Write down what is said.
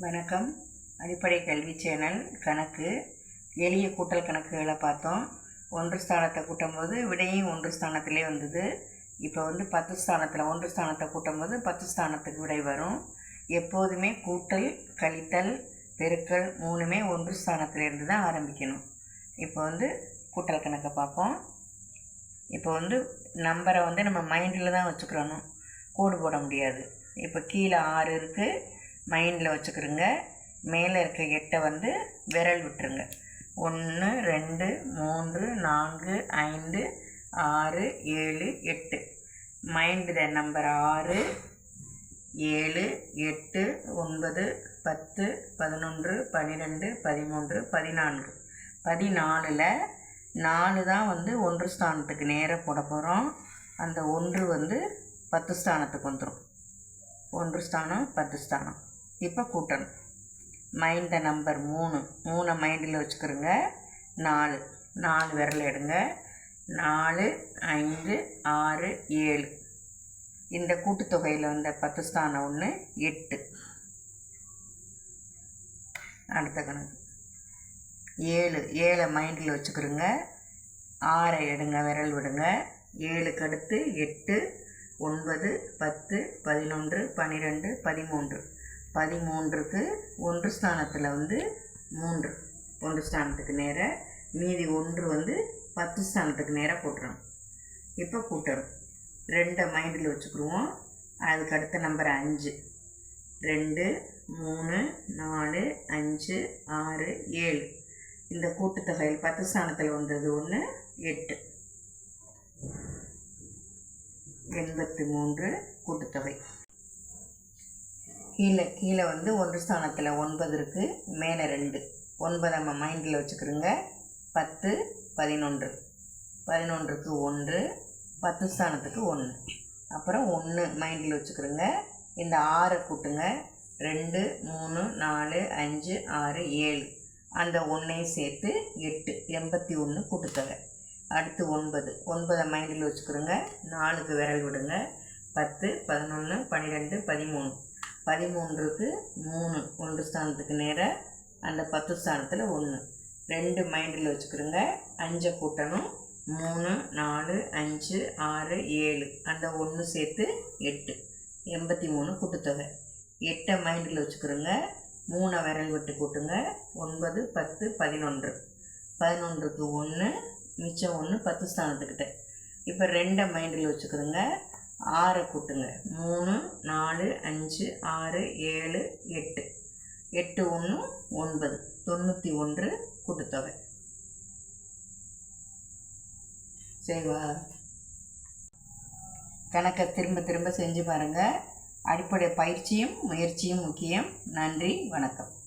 வணக்கம். அடிப்படை கல்வி சேனல் கணக்கு எளிய கூட்டல் கணக்குகளை பார்த்தோம். ஒன்று ஸ்தானத்தை கூட்டும்போது விடையும் ஒன்று ஸ்தானத்திலே வந்தது. இப்போ வந்து பத்து ஸ்தானத்தில் ஒன்று ஸ்தானத்தை கூட்டும்போது பத்து ஸ்தானத்துக்கு விடை வரும். எப்போதுமே கூட்டல் கழித்தல் பெருக்கல் மூணுமே ஒன்று ஸ்தானத்திலேருந்து தான் ஆரம்பிக்கணும். இப்போ வந்து கூட்டல் கணக்கை பார்ப்போம். இப்போ வந்து நம்பரை வந்து நம்ம மைண்டில் தான் வச்சுக்கிறணும். கோடு போட முடியாது. இப்போ கீழே ஆறு இருக்குது மைண்டில் வச்சுக்கிறோங்க மேலே இருக்க எட்டை வந்து விரல் விட்டுருங்க. ஒன்று ரெண்டு மூன்று நான்கு ஐந்து ஆறு ஏழு எட்டு. மைண்டு த நம்பர் ஆறு ஏழு எட்டு ஒன்பது பத்து பதினொன்று பன்னிரெண்டு பதிமூன்று பதினான்கு. பதினாலில் நாலு தான் வந்து ஒன்று ஸ்தானத்துக்கு நேராக போட போகிறோம் அந்த ஒன்று வந்து பத்து ஸ்தானத்துக்கு வந்துடும் ஒன்று ஸ்தானம் பத்து ஸ்தானம். இப்போ கூட்டணும். மைண்ட நம்பர் மூணு. மூணை மைண்டில் வச்சுக்கிறோங்க நாலு. நாலு விரல் எடுங்க. நாலு ஐந்து ஆறு ஏழு. இந்த கூட்டுத்தொகையில் வந்த பத்து ஸ்தானம் ஒன்று எட்டு. அடுத்த கணக்கு. ஏழு. ஏழை மைண்டில் வச்சுக்கிறோங்க ஆறை எடுங்க விரல் விடுங்க. ஏழுக்கு அடுத்து எட்டு ஒன்பது பத்து பதினொன்று பன்னிரெண்டு பதிமூன்று. பதிமூன்றுக்கு ஒன்று ஸ்தானத்தில் வந்து மூன்று. ஒன்று ஸ்தானத்துக்கு நேராக மீதி ஒன்று வந்து பத்து ஸ்தானத்துக்கு நேராக போட்டுறோம் இப்போ கூட்டுறோம் ரெண்டை மைண்டில் வச்சுக்கிடுவோம் அதுக்கு அடுத்த நம்பர் அஞ்சு. ரெண்டு மூணு நாலு அஞ்சு ஆறு ஏழு. இந்த கூட்டுத்தொகையில் பத்து ஸ்தானத்தில் வந்தது ஒன்று எட்டு. எண்பத்தி மூன்று கூட்டுத்தொகை. கீழே கீழே வந்து ஒன்று ஸ்தானத்தில் ஒன்பது இருக்குது மேலே ரெண்டு. ஒன்பது நம்ம மைண்டில் வச்சுக்கிறோங்க பத்து பதினொன்று. பதினொன்றுக்கு ஒன்று பத்து ஸ்தானத்துக்கு ஒன்று. அப்புறம் ஒன்று மைண்டில் வச்சுக்கிறோங்க இந்த ஆறை கூட்டுங்க. ரெண்டு மூணு நாலு அஞ்சு ஆறு ஏழு. அந்த ஒன்றையும் சேர்த்து எட்டு. எண்பத்தி ஒன்று கூட்டுத்தொகை. அடுத்து ஒன்பது. ஒன்பதை மைண்டில் வச்சுக்கிறோங்க நாலுக்கு விரல் விடுங்க. பத்து பதினொன்று பன்னிரெண்டு பதிமூணு. பதிமூன்றுக்கு மூணு. ஒன்று ஸ்தானத்துக்கு நேராக அந்த பத்து ஸ்தானத்தில் ஒன்று ரெண்டு மைண்டில் வச்சுக்கிறோங்க அஞ்சை கூட்டணும். மூணு நாலு அஞ்சு ஆறு ஏழு. அந்த ஒன்று சேர்த்து எட்டு. எண்பத்தி மூணு கூட்டுத்தொகை. எட்டை மைண்டில் வச்சுக்கிறோங்க மூணை விரல் விட்டு கூட்டுங்க. ஒன்பது பத்து பதினொன்று. பதினொன்றுக்கு ஒன்று மிச்சம் ஒன்று பத்து ஸ்தானத்துக்கிட்ட. இப்போ ரெண்டை மைண்டில் வச்சுக்கிறோங்க ஆறை கூட்டுங்க. மூணு நாலு அஞ்சு ஆறு ஏழு எட்டு. எட்டு ஒன்று ஒன்பது. தொண்ணூற்றி ஒன்று கூட்டுத்தொகை. சரிவா? கணக்கை திரும்ப திரும்ப செஞ்சு பாருங்கள் அடிப்படை பயிற்சியும் முயற்சியும் முக்கியம். நன்றி வணக்கம்.